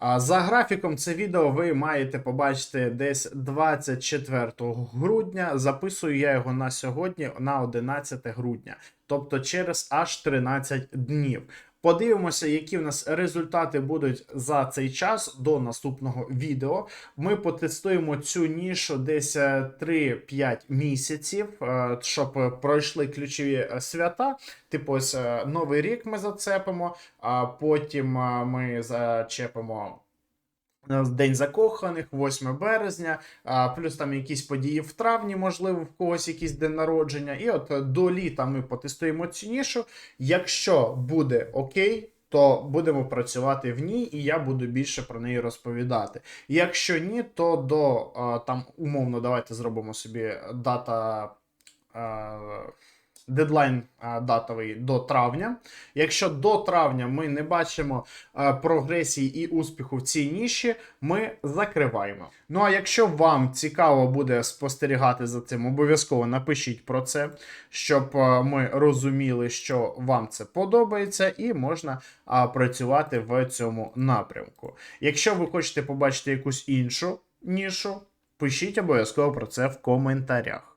За графіком це відео ви маєте побачити десь 24 грудня. Записую я його на сьогодні, на 11 грудня, тобто через аж 13 днів. Подивимося, які в нас результати будуть за цей час до наступного відео. Ми потестуємо цю нішу десь е, 3-5 місяців, е, щоб е, пройшли ключові е, свята. Типу, ось е, Новий рік ми зацепимо, а потім е, ми зачепимо. Е, День закоханих, 8 березня, плюс там якісь події в травні, можливо, в когось якийсь день народження. І от е, до літа ми потестуємо цю нішу. Якщо буде окей, то будемо працювати в ній, і я буду більше про неї розповідати. Якщо ні, то до там умовно давайте зробимо собі дата. Дедлайн датовий до травня. Якщо до травня ми не бачимо прогресії і успіху в цій ніші, ми закриваємо. Ну а якщо вам цікаво буде спостерігати за цим, обов'язково напишіть про це, щоб ми розуміли, що вам це подобається, і можна працювати в цьому напрямку. Якщо ви хочете побачити якусь іншу нішу, пишіть обов'язково про це в коментарях.